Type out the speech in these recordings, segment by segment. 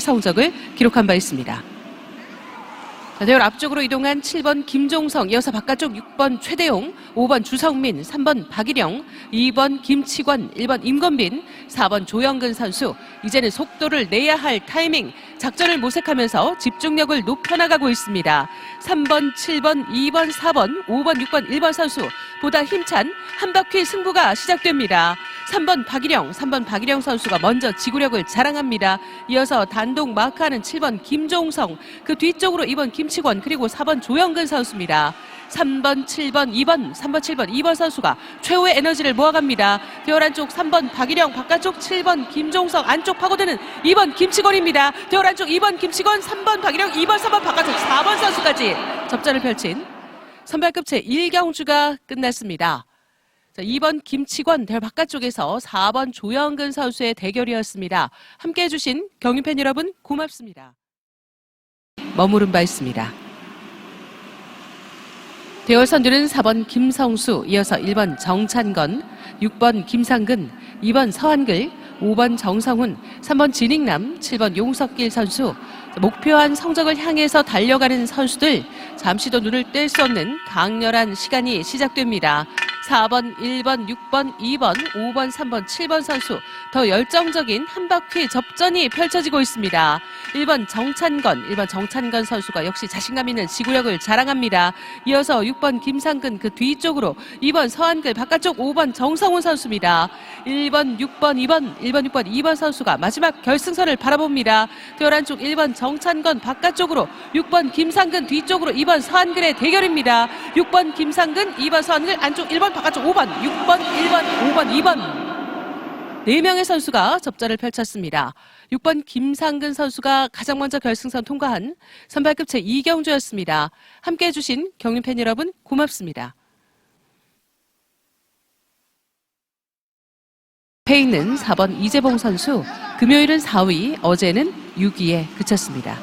성적을 기록한 바 있습니다. 자, 대열 앞쪽으로 이동한 7번 김종성, 이어서 바깥쪽 6번 최대용, 5번 주성민, 3번 박일영, 2번 김치권, 1번 임건빈, 4번 조영근 선수. 이제는 속도를 내야 할 타이밍, 작전을 모색하면서 집중력을 높여나가고 있습니다. 3번, 7번, 2번, 4번, 5번, 6번, 1번 선수. 보다 힘찬 한 바퀴 승부가 시작됩니다. 3번 박일영, 3번 박일영 선수가 먼저 지구력을 자랑합니다. 이어서 단독 마크하는 7번 김종성, 그 뒤쪽으로 2번 김 치권 그리고 4번 조영근 선수입니다. 3번, 7번, 2번, 3번, 7번, 2번 선수가 최후의 에너지를 모아갑니다. 대열 안쪽 3번 박일영, 바깥쪽 7번 김종성, 안쪽 파고드는 2번 김치권입니다. 대열 안쪽 2번 김치권, 3번 박일영, 2번, 3번 바깥쪽 4번 선수까지 접전을 펼친 선발급 제1경주가 끝났습니다. 자, 2번 김치권 대열 바깥쪽에서 4번 조영근 선수의 대결이었습니다. 함께 해 주신 경유팬 여러분 고맙습니다. 머무른 바 있습니다. 대월 선두는 4번 김성수, 이어서 1번 정찬건, 6번 김상근, 2번 서한글, 5번 정성훈, 3번 진익남, 7번 용석길 선수. 목표한 성적을 향해서 달려가는 선수들 잠시도 눈을 뗄 수 없는 강렬한 시간이 시작됩니다. 4번, 1번, 6번, 2번, 5번, 3번, 7번 선수 더 열정적인 한 바퀴 접전이 펼쳐지고 있습니다. 1번 정찬건, 1번 정찬건 선수가 역시 자신감 있는 지구력을 자랑합니다. 이어서 6번 김상근 그 뒤쪽으로 2번 서한글 바깥쪽 5번 정성훈 선수입니다. 1번, 6번, 2번, 1번, 6번, 2번 선수가 마지막 결승선을 바라봅니다. 대열 안쪽 1번 정찬건 바깥쪽으로 6번 김상근 뒤쪽으로 2번 서한글의 대결입니다. 6번 김상근, 2번 서한글 안쪽 1번 바깥쪽 5번, 6번, 1번, 5번, 2번. 네 명의 선수가 접전을 펼쳤습니다. 6번 김상근 선수가 가장 먼저 결승선 통과한 선발급 제2경주였습니다. 함께 해주신 경륜팬 여러분 고맙습니다. 페이는 4번 이재봉 선수, 금요일은 4위, 어제는 6위에 그쳤습니다.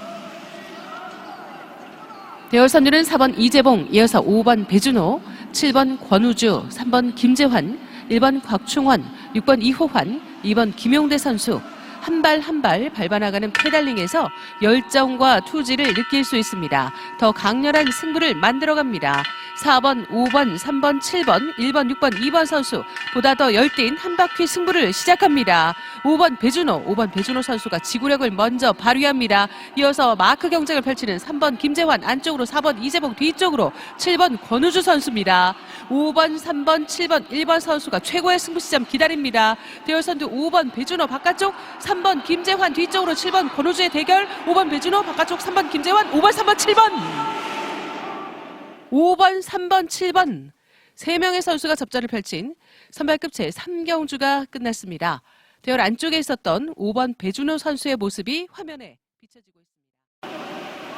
대열 선두는 4번 이재봉, 이어서 5번 배준호, 7번 권우주, 3번 김재환, 1번 곽충원, 6번 이호환, 2번 김용대 선수. 한 발 한 발 밟아나가는 페달링에서 열정과 투지를 느낄 수 있습니다. 더 강렬한 승부를 만들어갑니다. 4번, 5번, 3번, 7번, 1번, 6번, 2번 선수 보다 더 열띤 한 바퀴 승부를 시작합니다. 5번 배준호, 5번 배준호 선수가 지구력을 먼저 발휘합니다. 이어서 마크 경쟁을 펼치는 3번 김재환 안쪽으로 4번 이재봉 뒤쪽으로 7번 권우주 선수입니다. 5번, 3번, 7번, 1번 선수가 최고의 승부 시점 기다립니다. 대열 선두 5번 배준호 바깥쪽 3번 김재환 뒤쪽으로 7번 권우주의 대결 5번 배준호 바깥쪽 3번 김재환 5번, 3번, 7번 5번, 3번, 7번 세 명의 선수가 접전을 펼친 선발급 제3경주가 끝났습니다. 대열 안쪽에 있었던 5번 배준호 선수의 모습이 화면에 비춰지고 있습니다.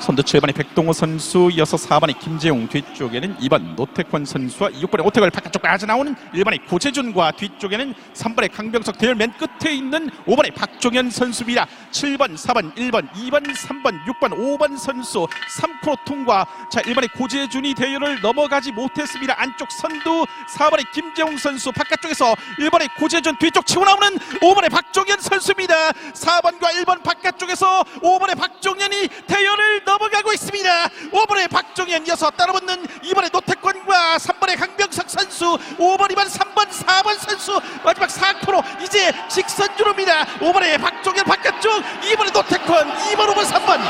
선두 7번의 백동호 선수 이어서 4번의 김재용 뒤쪽에는 2번 노태권 선수와 6번의 오태걸 바깥쪽 빠져나오는 1번의 고재준과 뒤쪽에는 3번의 강병석 대열 맨 끝에 있는 5번의 박종현 선수입니다. 7번 4번 1번 2번 3번 6번 5번 선수 3코로 통과 자 1번의 고재준이 대열을 넘어가지 못했습니다. 안쪽 선두 4번의 김재용 선수 바깥쪽에서 1번의 고재준 뒤쪽 치고 나오는 5번의 박종현 선수입니다. 4번과 1번 바깥쪽에서 5번의 박종현이 대열을 넘어가고 있습니다. 5번의 박종현 이어서 따라붙는 2번의 노태권과 3번의 강병석 선수 5번, 2번, 3번, 4번 선수 마지막 4코로 이제 직선주로입니다. 5번의 박종현 바깥쪽 2번의 노태권 2번, 5번, 3번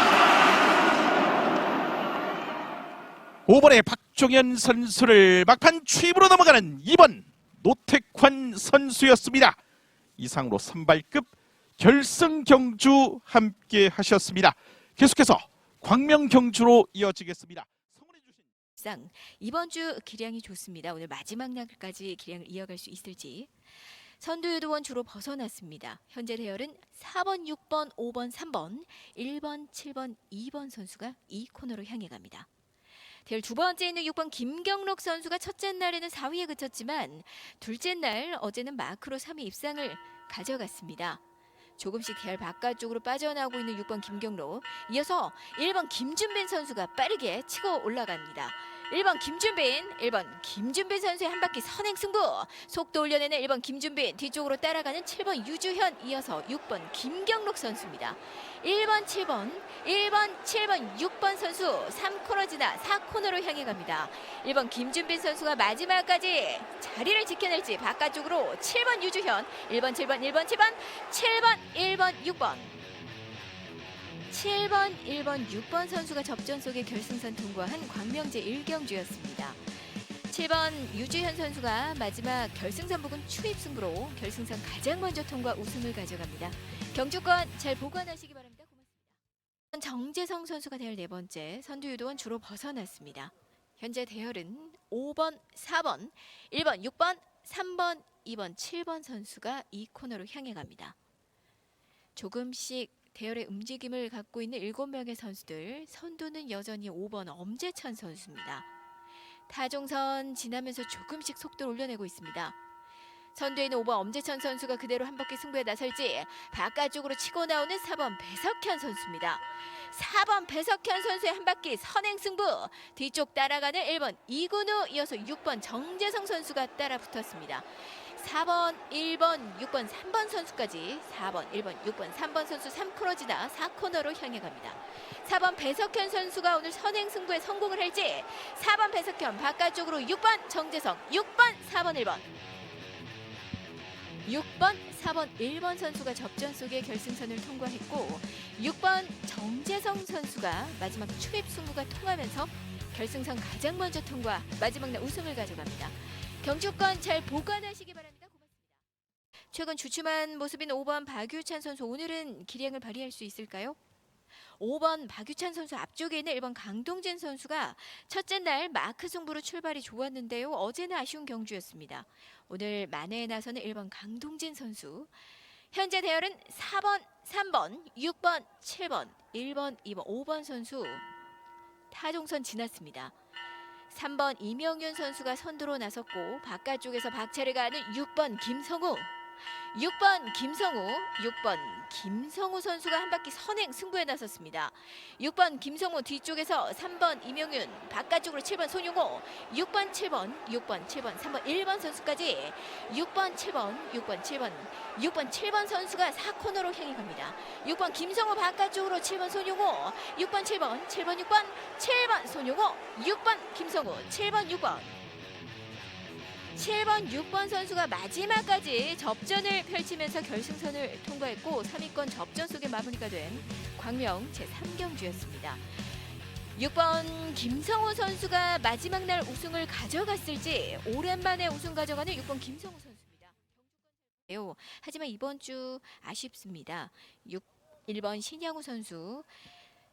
5번의 박종현 선수를 막판 취입으로 넘어가는 2번 노태권 선수였습니다. 이상으로 선발급 결승 경주 함께 하셨습니다. 계속해서 광명 경주로 이어지겠습니다. 상 이번 주 기량이 좋습니다. 오늘 마지막 날까지 기량을 이어갈 수 있을지. 선두유도원 주로 벗어났습니다. 현재 대열은 4번, 6번, 5번, 3번, 1번, 7번, 2번 선수가 이 코너로 향해 갑니다. 대열 두 번째 있는 6번 김경록 선수가 첫째 날에는 4위에 그쳤지만 둘째 날 어제는 마크로 3위 입상을 가져갔습니다. 조금씩 대열 바깥쪽으로 빠져나오고 있는 6번 김경록 이어서 1번 김준빈 선수가 빠르게 치고 올라갑니다. 1번 김준빈, 1번 김준빈 선수의 한 바퀴 선행 승부. 속도 올려내는 1번 김준빈, 뒤쪽으로 따라가는 7번 유주현, 이어서 6번 김경록 선수입니다. 1번, 7번, 1번, 7번, 6번 선수 3코너 지나 4코너로 향해 갑니다. 1번 김준빈 선수가 마지막까지 자리를 지켜낼지 바깥쪽으로 7번 유주현, 1번, 7번, 1번, 7번, 7번, 1번, 6번. 7번, 1번, 6번 선수가 접전 속에 결승선 통과한 광명제 1경주였습니다. 7번 유주현 선수가 마지막 결승선 부근 추입 승부로 결승선 가장 먼저 통과 우승을 가져갑니다. 경주권 잘 보관하시기 바랍니다. 고맙습니다. 정재성 선수가 대열 네 번째 선두 유도원 주로 벗어났습니다. 현재 대열은 5번, 4번, 1번, 6번, 3번, 2번, 7번 선수가 이 코너로 향해 갑니다. 조금씩 대열의 움직임을 갖고 있는 7명의 선수들 선두는 여전히 5번 엄재찬 선수입니다. 타종선 지나면서 조금씩 속도를 올려내고 있습니다. 선두에 있는 5번 엄재천 선수가 그대로 한 바퀴 승부에 나설지 바깥쪽으로 치고 나오는 4번 배석현 선수입니다. 4번 배석현 선수의 한 바퀴 선행 승부 뒤쪽 따라가는 1번 이근우 이어서 6번 정재성 선수가 따라 붙었습니다. 4번, 1번, 6번, 3번 선수까지 4번, 1번, 6번, 3번 선수 3코너 지나 4코너로 향해 갑니다. 4번 배석현 선수가 오늘 선행 승부에 성공을 할지 4번 배석현 바깥쪽으로 6번 정재성 6번 4번 1번 6번 4번 1번 선수가 접전 속에 결승선을 통과했고 6번 정재성 선수가 마지막 추입 승부가 통하면서 결승선 가장 먼저 통과 마지막 날 우승을 가져갑니다. 경주권 잘 보관하시기 바랍니다. 최근 주춤한 모습인 5번 박유찬 선수 오늘은 기량을 발휘할 수 있을까요? 5번 박유찬 선수 앞쪽에 있는 1번 강동진 선수가 첫째 날 마크 승부로 출발이 좋았는데요. 어제는 아쉬운 경주였습니다. 오늘 만회에 나서는 1번 강동진 선수. 현재 대열은 4번, 3번, 6번, 7번, 1번, 2번, 5번 선수 타종선 지났습니다. 3번 이명윤 선수가 선두로 나섰고 바깥쪽에서 박차를 가는 6번 김성우 6번 김성우, 6번 김성우 선수가 한 바퀴 선행 승부에 나섰습니다. 6번 김성우 뒤쪽에서 3번 이명윤, 바깥쪽으로 7번 손용호, 6번 7번, 6번 7번, 3번 1번 선수까지 6번 7번, 6번 7번, 6번 7번 선수가 4코너로 향해 갑니다. 6번 김성우 바깥쪽으로 7번 손용호, 6번 7번, 7번 6번, 7번 손용호, 6번 김성우, 7번 6번 7번, 6번 선수가 마지막까지 접전을 펼치면서 결승선을 통과했고 3위권 접전 속에 마무리가 된 광명 제3경주였습니다. 6번 김성호 선수가 마지막 날 우승을 가져갔을지 오랜만에 우승 가져가는 6번 김성호 선수입니다. 하지만 이번 주 아쉽습니다. 6 1번 신양우 선수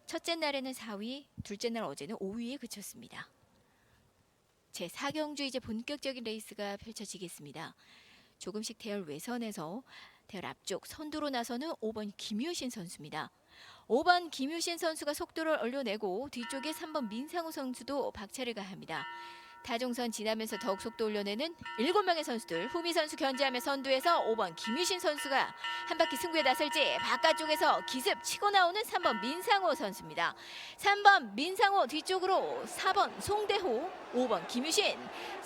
첫째 날에는 4위, 둘째 날 어제는 5위에 그쳤습니다. 제 4경주 이제 본격적인 레이스가 펼쳐지겠습니다. 조금씩 대열 외선에서 대열 앞쪽 선두로 나서는 5번 김유신 선수입니다. 5번 김유신 선수가 속도를 올려내고 뒤쪽에 3번 민상우 선수도 박차를 가합니다. 타종선 지나면서 더욱 속도 올려내는 7명의 선수들 후미 선수 견제하며 선두에서 5번 김유신 선수가 한 바퀴 승부에 나설지 바깥쪽에서 기습 치고 나오는 3번 민상호 선수입니다. 3번 민상호 뒤쪽으로 4번 송대호 5번 김유신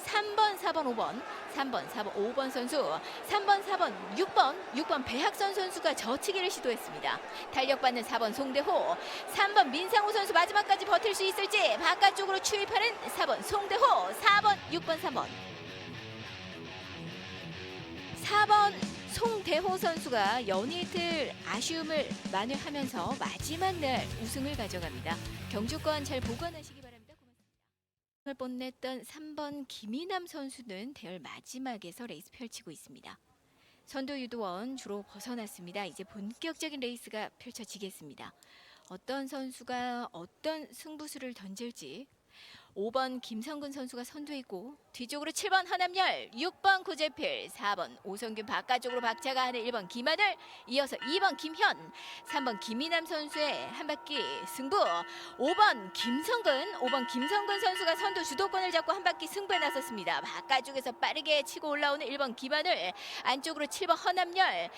3번 4번 5번 3번 4번 5번 선수 3번 4번 6번 6번 배학선 선수가 저치기를 시도했습니다. 탄력받는 4번 송대호 3번 민상호 선수 마지막까지 버틸 수 있을지 바깥쪽으로 추입하는 4번 송대호 4번 6번 3번 4번 송대호 선수가 연이 틀 아쉬움을 만회하면서 마지막 날 우승을 가져갑니다. 경주권 잘 보관하시기 바랍니다. 을 뽐냈던 3번 김이남 선수는 대열 마지막에서 레이스 펼치고 있습니다. 선두 유도원 주로 벗어났습니다. 이제 본격적인 레이스가 펼쳐지겠습니다. 어떤 선수가 어떤 승부수를 던질지 5번 김성근 선수가 선두에 있고 뒤쪽으로 7번 하남열, 6번 구재필, 4번 오성균 바깥쪽으로 박차가 하는 1번 김하늘, 이어서 2번 김현, 3번 김이남 선수의 한 바퀴 승부, 5번 김성근, 5번 김성근 선수가 선두 주도권을 잡고 한 바퀴 승부에 나섰습니다. 바깥쪽에서 빠르게 치고 올라오는 1번 김하늘, 안쪽으로 7번 허남열,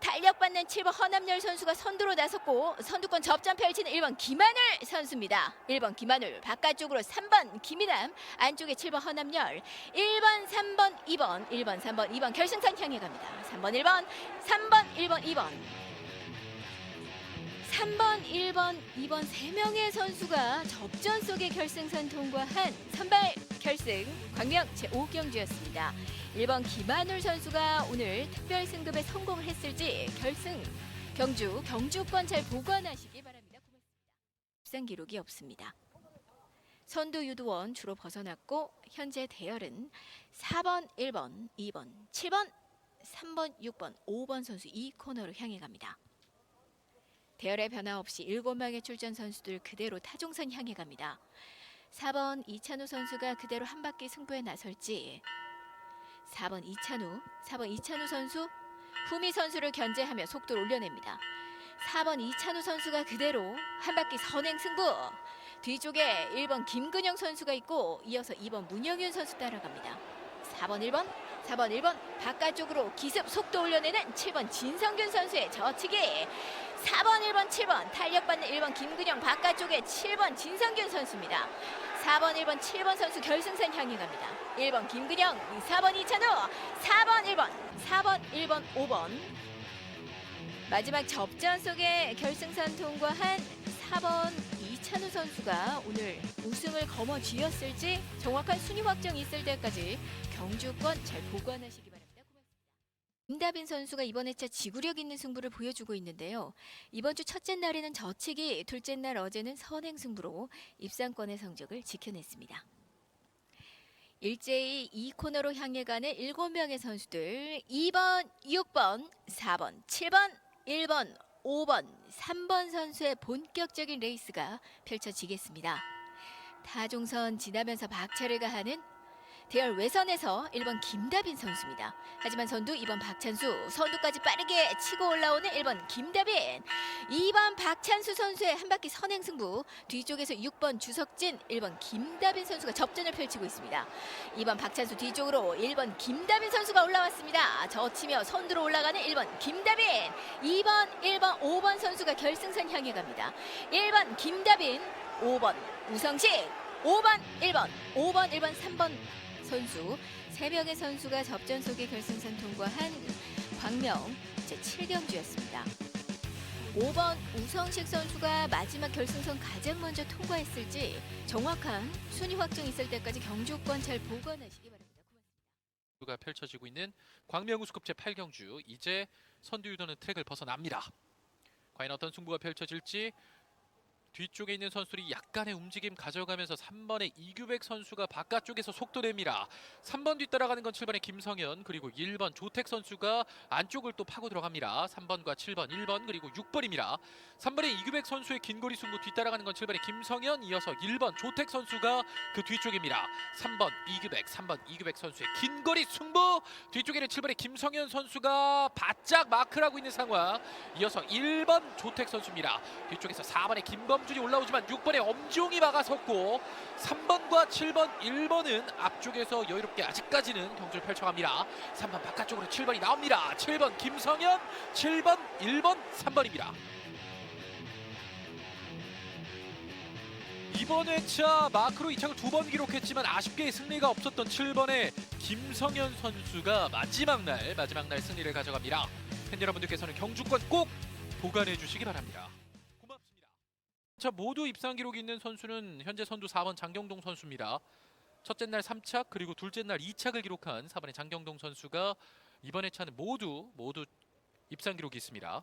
탄력받는 7번 허남열 선수가 선두로 나섰고 선두권 접전 펼치는 1번 김하늘 선수입니다. 1번 김하늘 바깥쪽으로 3번 김이남 안쪽에 7번 허남열 1번 3번 2번 1번 3번 2번 결승선 향해 갑니다. 3번 1번 3번 1번 2번 3번, 1번, 2번 세 명의 선수가 접전 속의 결승선 통과한 선발 결승 광명 제5경주였습니다. 1번 김한울 선수가 오늘 특별 승급에 성공을 했을지 결승 경주 경주권 잘 보관하시기 바랍니다. 고맙습니다. 입상 기록이 없습니다. 선두 유도원 주로 벗어났고 현재 대열은 4번, 1번, 2번, 7번, 3번, 6번, 5번 선수 이 코너로 향해 갑니다. 대열의 변화 없이 7명의 출전 선수들 그대로 타종선 향해 갑니다. 4번 이찬우 선수가 그대로 한 바퀴 승부에 나설지 4번 이찬우, 4번 이찬우 선수 후미 선수를 견제하며 속도를 올려냅니다. 4번 이찬우 선수가 그대로 한 바퀴 선행 승부. 뒤쪽에 1번 김근영 선수가 있고 이어서 2번 문영윤 선수 따라갑니다. 4번 1번, 4번 1번 바깥쪽으로 기습 속도 올려내는 7번 진성균 선수의 저치기. 4번 1번 7번 탄력받는 1번 김근영 바깥쪽에 7번 진성균 선수입니다. 4번 1번 7번 선수 결승선 향해 갑니다. 1번 김근영, 4번 이찬우, 4번 1번, 4번 1번 5번 마지막 접전 속에 결승선 통과한 4번 이찬우 선수가 오늘 우승을 거머쥐었을지 정확한 순위 확정이 있을 때까지 경주권 잘 보관하시기 바랍니다. 임다빈 선수가 이번 회차 지구력 있는 승부를 보여주고 있는데요. 이번 주 첫째 날에는 저치기, 둘째 날 어제는 선행 승부로 입상권의 성적을 지켜냈습니다. 일제히 이 코너로 향해 가는 7명의 선수들 2번, 6번, 4번, 7번, 1번, 5번, 3번 선수의 본격적인 레이스가 펼쳐지겠습니다. 타종선 지나면서 박차를 가하는 대열 외선에서 1번 김다빈 선수입니다. 하지만 선두 2번 박찬수, 선두까지 빠르게 치고 올라오는 1번 김다빈, 2번 박찬수 선수의 한 바퀴 선행 승부, 뒤쪽에서 6번 주석진, 1번 김다빈 선수가 접전을 펼치고 있습니다. 2번 박찬수 뒤쪽으로 1번 김다빈 선수가 올라왔습니다. 저치며 선두로 올라가는 1번 김다빈, 2번, 1번, 5번 선수가 결승선 향해 갑니다. 1번 김다빈, 5번 우성식, 5번, 1번, 5번, 1번, 3번 선수 세 명의 선수가 접전 속의 결승선 통과한 광명 제7경주였습니다. 5번 우성식 선수가 마지막 결승선 가장 먼저 통과했을지 정확한 순위 확정 있을 때까지 경주권 잘 보관하시기 바랍니다. 고맙습니다. 가 펼쳐지고 있는 광명우스컵 제8경주 이제 선두 유도는 트랙을 벗어납니다. 과연 어떤 승부가 펼쳐질지 뒤쪽에 있는 선수들이 약간의 움직임 가져가면서 3번의 이규백 선수가 바깥쪽에서 속도 냅니다. 3번 뒤따라가는 건 7번의 김성현 그리고 1번 조택 선수가 안쪽을 또 파고 들어갑니다. 3번과 7번, 1번 그리고 6번입니다. 3번의 이규백 선수의 긴 거리 승부 뒤따라가는 건 7번의 김성현 이어서 1번 조택 선수가 그 뒤쪽입니다. 3번 이규백, 3번 이규백 선수의 긴 거리 승부 뒤쪽에는 7번의 김성현 선수가 바짝 마크를 하고 있는 상황 이어서 1번 조택 선수입니다. 뒤쪽에서 4번의 김범 준이 올라오지만 6번의 엄지용이 막아섰고 3번과 7번, 1번은 앞쪽에서 여유롭게 아직까지는 경주를 펼쳐갑니다. 3번 바깥쪽으로 7번이 나옵니다. 7번 김성현, 7번, 1번, 3번입니다. 이번 회차 마크로 이착을 두번 기록했지만 아쉽게 승리가 없었던 7번의 김성현 선수가 마지막 날 마지막 날 승리를 가져갑니다. 팬 여러분들께서는 경주권 꼭 보관해 주시기 바랍니다. 자 모두 입상 기록이 있는 선수는 현재 선두 4번 장경동 선수입니다. 첫째 날 3착 그리고 둘째 날 2착을 기록한 4번의 장경동 선수가 이번 회차는 모두 모두 입상 기록이 있습니다.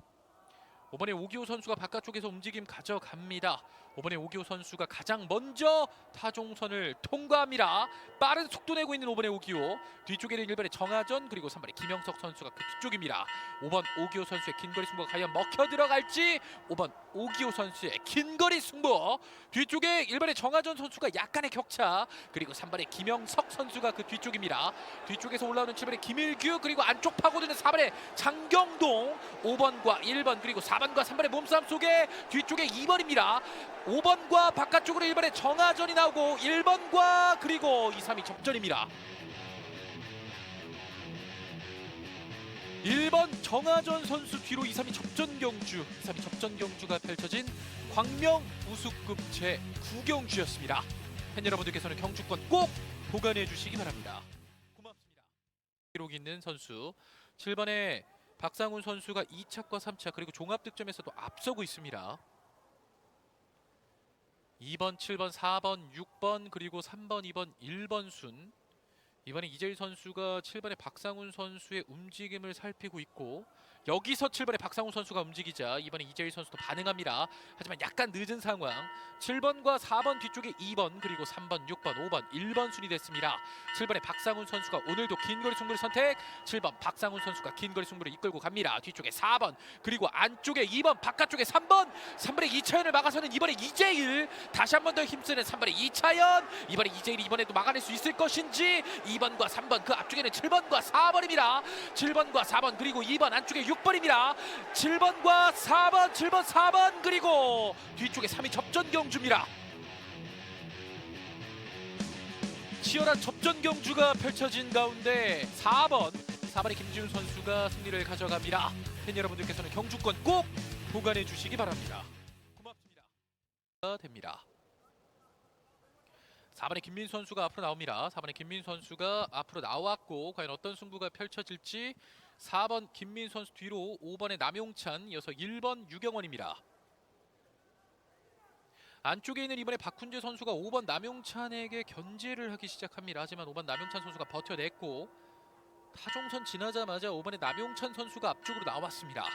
5번의 오기호 선수가 바깥쪽에서 움직임 가져갑니다. 5번의 오기호 선수가 가장 먼저 타종선을 통과합니다. 빠른 속도 내고 있는 5번의 오기호. 뒤쪽에는 1번의 정하전 그리고 3번의 김영석 선수가 그 뒤쪽입니다. 5번 오기호 선수의 긴거리 승부가 과연 먹혀 들어갈지 5번 오기호 선수의 긴거리 승부 뒤쪽에 1번의 정하전 선수가 약간의 격차 그리고 3번의 김영석 선수가 그 뒤쪽입니다. 뒤쪽에서 올라오는 7번의 김일규 그리고 안쪽 파고드는 4번의 장경동 5번과 1번 그리고 4번 과 3번의 몸싸움 속에 뒤쪽에 2번입니다. 5번과 바깥쪽으로 1번의 정하전이 나오고 1번과 그리고 2, 3이 접전입니다. 1번 정하전 선수 뒤로 2, 3위 접전 경주, 2, 3위 접전 경주가 펼쳐진 광명 우수급 제 9경주였습니다. 팬 여러분들께서는 경주권 꼭 보관해 주시기 바랍니다. 고맙습니다. 기록 있는 선수 7번에 박상훈 선수가 2차과 3차 그리고 종합 득점에서도 앞서고 있습니다. 2번, 7번, 4번, 6번 그리고 3번, 2번, 1번 순 이번에 이재일 선수가 7번의 박상훈 선수의 움직임을 살피고 있고 여기서 7번의 박상훈 선수가 움직이자 이번에 이재일 선수도 반응합니다. 하지만 약간 늦은 상황. 7번과 4번 뒤쪽에 2번 그리고 3번, 6번, 5번, 1번 순이 됐습니다. 7번의 박상훈 선수가 오늘도 긴 거리 승부를 선택. 7번 박상훈 선수가 긴 거리 승부를 이끌고 갑니다. 뒤쪽에 4번 그리고 안쪽에 2번 바깥쪽에 3번 3번의 2차연을 막아서는 이번에 이재일 다시 한 번 더 힘쓰는 3번의 2차연 이번에 이재일이 이번에도 막아낼 수 있을 것인지 2번과 3번 그 앞쪽에는 7번과 4번입니다 7번과 4번 그리고 2번 안쪽에 6 번입니다. 7번과 4번 7번 4번 그리고 뒤쪽에 3위 접전 경주입니다. 치열한 접전 경주가 펼쳐진 가운데 4번 4번의 김지훈 선수가 승리를 가져갑니다. 팬 여러분들께서는 경주권 꼭 보관해 주시기 바랍니다. 고맙습니다. 됩니다. 4번의 김민 선수가 앞으로 나옵니다. 4번의 김민 선수가 앞으로 나왔고 과연 어떤 승부가 펼쳐질지 4번 김민 선수 뒤로 5번의 남용찬 이어서 1번 유경원입니다. 안쪽에 있는 이번에 박훈재 선수가 5번 남용찬에게 견제를 하기 시작합니다. 하지만 5번 남용찬 선수가 버텨냈고 타종선 지나자마자 5번의 남용찬 선수가 앞쪽으로 나왔습니다.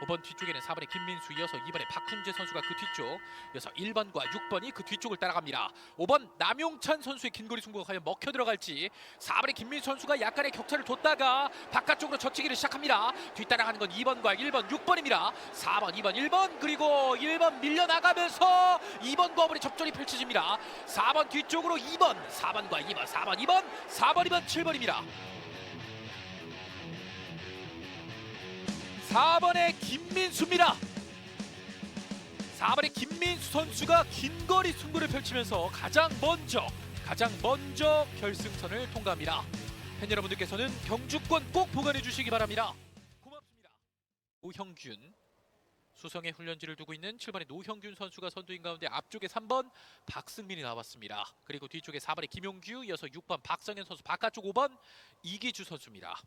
5번 뒤쪽에는 4번의 김민수 이어서 2번의 박훈재 선수가 그 뒤쪽 이어서 1번과 6번이 그 뒤쪽을 따라갑니다. 5번 남용찬 선수의 긴거리 승부가 과연 먹혀 들어갈지 4번의 김민수 선수가 약간의 격차를 뒀다가 바깥쪽으로 젖히기를 시작합니다. 뒤따라가는 건 2번과 1번, 6번입니다. 4번, 2번, 1번 그리고 1번 밀려나가면서 2번과 5번의 접전이 펼쳐집니다. 4번 뒤쪽으로 2번, 4번과 2번, 4번, 2번, 4번, 2번, 7번입니다. 4번의 김민수입니다. 4번의 김민수 선수가 긴 거리 승부를 펼치면서 가장 먼저 가장 먼저 결승선을 통과합니다. 팬 여러분들께서는 경주권 꼭 보관해 주시기 바랍니다. 고맙습니다. 노형균 수성의 훈련지를 두고 있는 7번의 노형균 선수가 선두인 가운데 앞쪽에 3번 박승민이 나왔습니다. 그리고 뒤쪽에 4번의 김용규 이어서 6번 박성현 선수 바깥쪽 5번 이기주 선수입니다.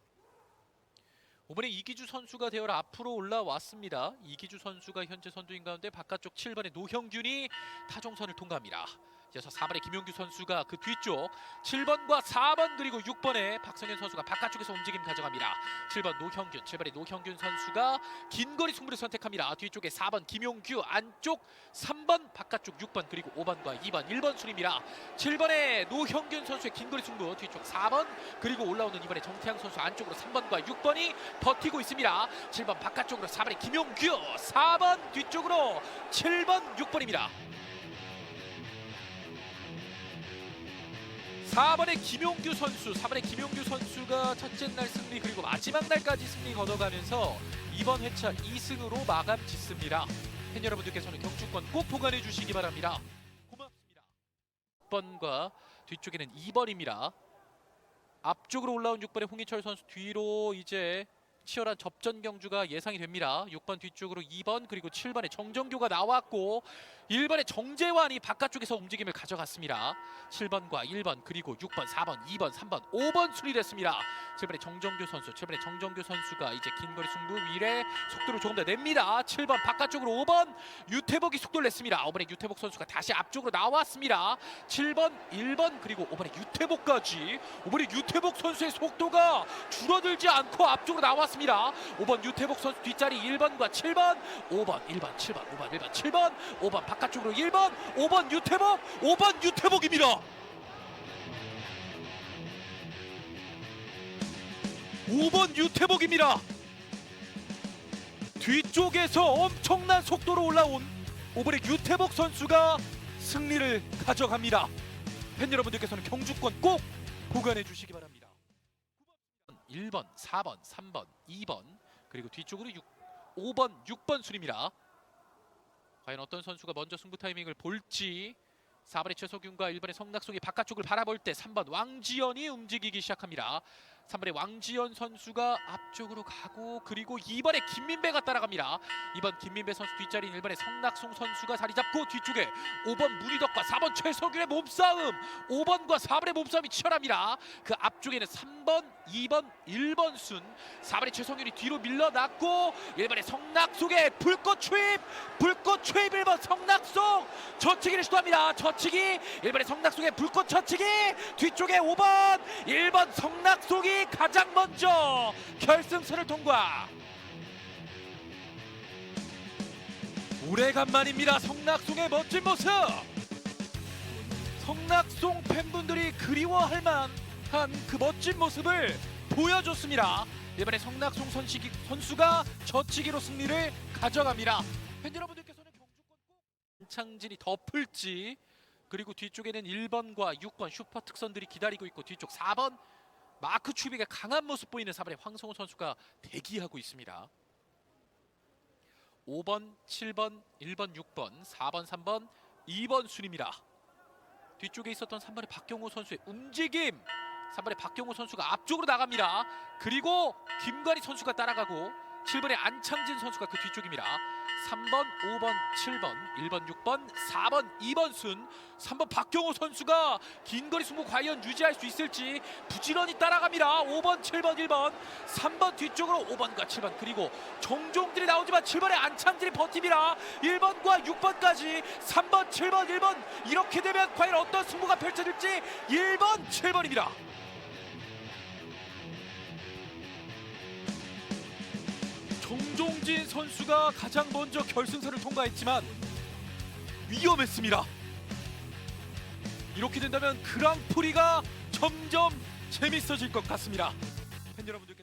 5번에 이기주 선수가 되어라 앞으로 올라왔습니다. 이기주 선수가 현재 선두인 가운데 바깥쪽 7번의 노형균이 타종선을 통과합니다. 이어서 4번의 김용규 선수가 그 뒤쪽 7번과 4번 그리고 6번의 박성현 선수가 바깥쪽에서 움직임 가져갑니다. 7번 노형균, 7번의 노형균 선수가 긴 거리 승부를 선택합니다. 뒤쪽에 4번 김용규, 안쪽 3번 바깥쪽 6번 그리고 5번과 2번, 1번 순입니다. 7번의 노형균 선수의 긴 거리 승부 뒤쪽 4번 그리고 올라오는 이번에 정태양 선수 안쪽으로 3번과 6번이 버티고 있습니다. 7번 바깥쪽으로 4번의 김용규, 4번 뒤쪽으로 7번 6번입니다. 4번의 김용규 선수, 4번의 김용규 선수가 첫째 날 승리 그리고 마지막 날까지 승리 거둬가면서 이번 회차 2승으로 마감 짓습니다. 팬 여러분들께서는 경주권 꼭 보관해 주시기 바랍니다. 고맙습니다. 6번과 뒤쪽에는 2번입니다. 앞쪽으로 올라온 6번의 홍희철 선수 뒤로 이제 치열한 접전 경주가 예상이 됩니다. 6번 뒤쪽으로 2번 그리고 7번의 정정교가 나왔고 1번의 정재환이 바깥쪽에서 움직임을 가져갔습니다. 7번과 1번 그리고 6번, 4번, 2번, 3번, 5번 수리됐습니다. 7번의 정정교 선수, 7번의 정정교 선수가 이제 긴거리 승부 위례 속도를 조금 더 냅니다. 7번 바깥쪽으로 5번 유태복이 속도를 냈습니다. 5번의 유태복 선수가 다시 앞쪽으로 나왔습니다. 7번, 1번 그리고 5번의 유태복까지 5번의 유태복 선수의 속도가 줄어들지 않고 앞쪽으로 나왔습니다. 5번 유태복 선수 뒷자리 1번과 7번, 5번, 1번, 7번, 5번, 1번, 7번, 5번 바깥 쪽으로 1번, 5번 유태복, 5번 유태복입니다. 5번 유태복입니다. 뒤쪽에서 엄청난 속도로 올라온 5번의 유태복 선수가 승리를 가져갑니다. 팬 여러분들께서는 경주권 꼭 보관해 주시기 바랍니다. 1번, 4번, 3번, 2번 그리고 뒤쪽으로 6, 5번, 6번 순입니다. 과연 어떤 선수가 먼저 승부 타이밍을 볼지 4번의 최석윤과 1번의 성낙송이 바깥쪽을 바라볼 때 3번 왕지연이 움직이기 시작합니다. 3번의 왕지연 선수가 앞쪽으로 가고 그리고 2번의 김민배가 따라갑니다. 2번 김민배 선수 뒷자리인 1번의 성낙송 선수가 자리 잡고 뒤쪽에 5번 문희덕과 4번 최석윤의 몸싸움 5번과 4번의 몸싸움이 치열합니다. 그 앞쪽에는 3번, 2번, 1번 순 4번의 최석윤이 뒤로 밀려났고 1번의 성낙송의 불꽃 추입 불꽃 추입 1번 성낙송 저치기를 시도합니다. 저치기 1번의 성낙송의 불꽃 저치기 뒤쪽에 5번 1번 성낙송이 가장 먼저 결승선을 통과 오래간만입니다. 성낙송의 멋진 모습 성낙송 팬분들이 그리워할 만한 그 멋진 모습을 보여줬습니다. 이번에 성낙송 선시기, 선수가 저치기로 승리를 가져갑니다. 팬 여러분들께서는 경주권 꼭 안창진이 덮을지 그리고 뒤쪽에는 1번과 6번 슈퍼 특선들이 기다리고 있고 뒤쪽 4번 마크 추빅의 강한 모습 보이는 4번의 황성호 선수가 대기하고 있습니다. 5번, 7번, 1번, 6번, 4번, 3번, 2번 순입니다. 뒤쪽에 있었던 3번의 박경호 선수의 움직임 3번의 박경호 선수가 앞쪽으로 나갑니다. 그리고 김관희 선수가 따라가고 7번의 안창진 선수가 그 뒤쪽입니다. 3번, 5번, 7번, 1번, 6번, 4번, 2번 순 3번 박경호 선수가 긴 거리 승부 과연 유지할 수 있을지 부지런히 따라갑니다. 5번, 7번, 1번, 3번 뒤쪽으로 5번과 7번 그리고 종종들이 나오지만 7번의 안창진이 버팁니다. 1번과 6번까지 3번, 7번, 1번 이렇게 되면 과연 어떤 승부가 펼쳐질지 1번, 7번입니다. 정종진 선수가 가장 먼저 결승선을 통과했지만 위험했습니다. 이렇게 된다면 그랑프리가 점점 재밌어질 것 같습니다. 팬 여러분들께